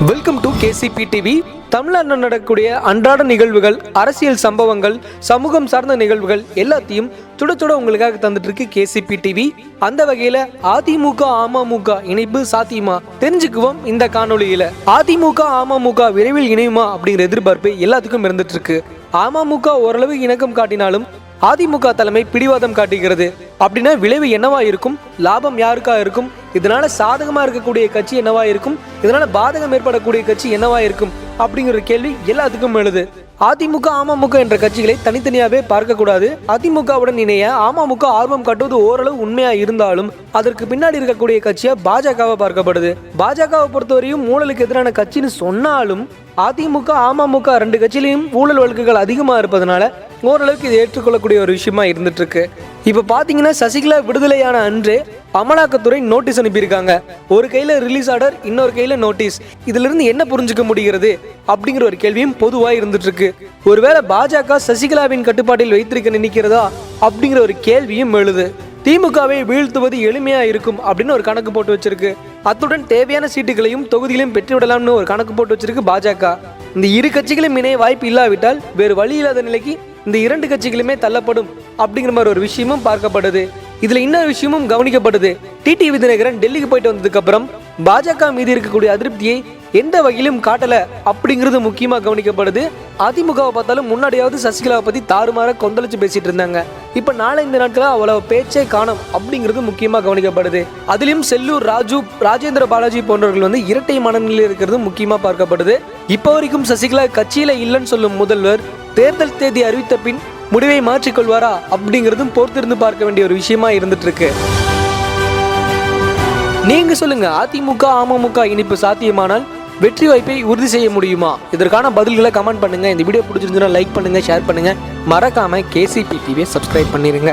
Welcome to KCP TV தமிழ்நாட்டில் நடக்கக்கூடிய அன்றாட நிகழ்வுகள் அரசியல் சம்பவங்கள் சமூகம் சார்ந்த நிகழ்வுகள் எல்லாத்தையும் சுட சுட உங்களுக்காக தந்துட்டு இருக்கு கேசிபி டிவி அந்த வகையில அதிமுக அமமுக இணைப்பு சாத்தியமா தெரிஞ்சுக்குவோம் இந்த காணொலியில அதிமுக அமமுக விரைவில் இணையுமா அப்படிங்கிற எதிர்பார்ப்பு எல்லாத்துக்கும் இருந்துட்டு இருக்கு அமமுக ஓரளவு இணக்கம் காட்டினாலும் அதிமுக தலைமை பிடிவாதம் காட்டுகிறது. அப்படின்னா விளைவு என்னவா இருக்கும்? லாபம் யாருக்கா இருக்கும்? இதனால சாதகமா இருக்கக்கூடிய கட்சி என்னவா இருக்கும்? இதனால பாதகம் ஏற்படக்கூடிய கட்சி என்னவா இருக்கும்? அப்படிங்கிற ஒரு கேள்வி எல்லாத்துக்கும் எழுது. அதிமுக அமமுக என்ற கட்சிகளை தனித்தனியாவே பார்க்க கூடாது அதிமுகவுடன் இணைய அமமுக ஆர்வம் காட்டுவது ஓரளவு உண்மையா இருந்தாலும் அதற்கு பின்னாடி இருக்கக்கூடிய கட்சியா பாஜகவை பார்க்கப்படுது. பாஜகவை பொறுத்தவரையும் ஊழலுக்கு எதிரான கட்சின்னு சொன்னாலும் அதிமுக அமமுக ரெண்டு கட்சியிலையும் ஊழல் வழக்குகள் அதிகமாக இருப்பதனால ஓரளவுக்கு இது ஏற்றுக்கொள்ளக்கூடிய ஒரு விஷயமா இருந்துட்டு இருக்கு இப்போ பார்த்தீங்கன்னா சசிகலா விடுதலையான அன்று அமலாக்கத்துறை நோட்டீஸ் அனுப்பியிருக்காங்க. ஒரு கையில் ரிலீஸ் ஆர்டர் இன்னொரு கையில் நோட்டீஸ் இதிலிருந்து என்ன புரிஞ்சுக்க முடிகிறது அப்படிங்கிற ஒரு கேள்வியும் பொதுவாக இருந்துட்டு இருக்கு ஒருவேளை பாஜக சசிகலாவின் கட்டுப்பாட்டில் வைத்திருக்க நினைக்கிறதா அப்படிங்கிற ஒரு கேள்வியும் எழுது. திமுகவை வீழ்த்துவது எளிமையா இருக்கும் அப்படின்னு ஒரு கணக்கு போட்டு வச்சிருக்கு. அத்துடன் தேவையான சீட்டுகளையும் தொகுதிகளையும் பெற்றுவிடலாம்னு ஒரு கணக்கு போட்டு வச்சிருக்கு பாஜக. இந்த இரு கட்சிகளும் இணைய வாய்ப்பு இல்லாவிட்டால் வேறு வழி இல்லாத நிலைக்கு இந்த இரண்டு கட்சிகளுமே தள்ளப்படும் அப்படிங்கிற மாதிரி ஒரு விஷயமும் பார்க்கப்படுது. இதுல இன்னொரு விஷயமும் கவனிக்கப்படுது. டிடி விதிநகரன் டெல்லிக்கு போயிட்டு வந்ததுக்கு அப்புறம் பாஜக மீது இருக்கக்கூடிய அதிருப்தியை எந்த வகையிலும் காட்டல அப்படிங்கிறது முக்கியமா கவனிக்கப்படுது. அதிமுகவை பார்த்தாலும் முன்னாடியாவது சசிகலாவை பத்தி தாறுமாற கொந்தளிச்சு பேசிட்டு இருந்தாங்க. இப்போ நாலஞ்சு நாட்களில் அவ்வளோ பேச்சே காணும் அப்படிங்கிறது முக்கியமாக கவனிக்கப்படுது. அதிலும் செல்லூர் ராஜு ராஜேந்திர பாலாஜி போன்றவர்கள் வந்து இரட்டை மனநிலையில் இருக்கிறது முக்கியமாக பார்க்கப்படுது. இப்போ வரைக்கும் சசிகலா கட்சியில் இல்லைன்னு சொல்லும் முதல்வர் தேர்தல் தேதி அறிவித்த பின் முடிவை மாற்றிக்கொள்வாரா அப்படிங்கிறதும் பொறுத்திருந்து பார்க்க வேண்டிய ஒரு விஷயமா இருந்துட்டு இருக்கு நீங்க சொல்லுங்க அதிமுக அமமுக இணைப்பு சாத்தியமானால் வெற்றி வாய்ப்பை உறுதி செய்ய முடியுமா? இதற்கான பதில்களை கமெண்ட் பண்ணுங்க. இந்த வீடியோ பிடிச்சிருந்துன்னா லைக் பண்ணுங்கள் ஷேர் பண்ணுங்கள் மறக்காமல் கேசிபி டிவியை சப்ஸ்கிரைப் பண்ணிடுங்க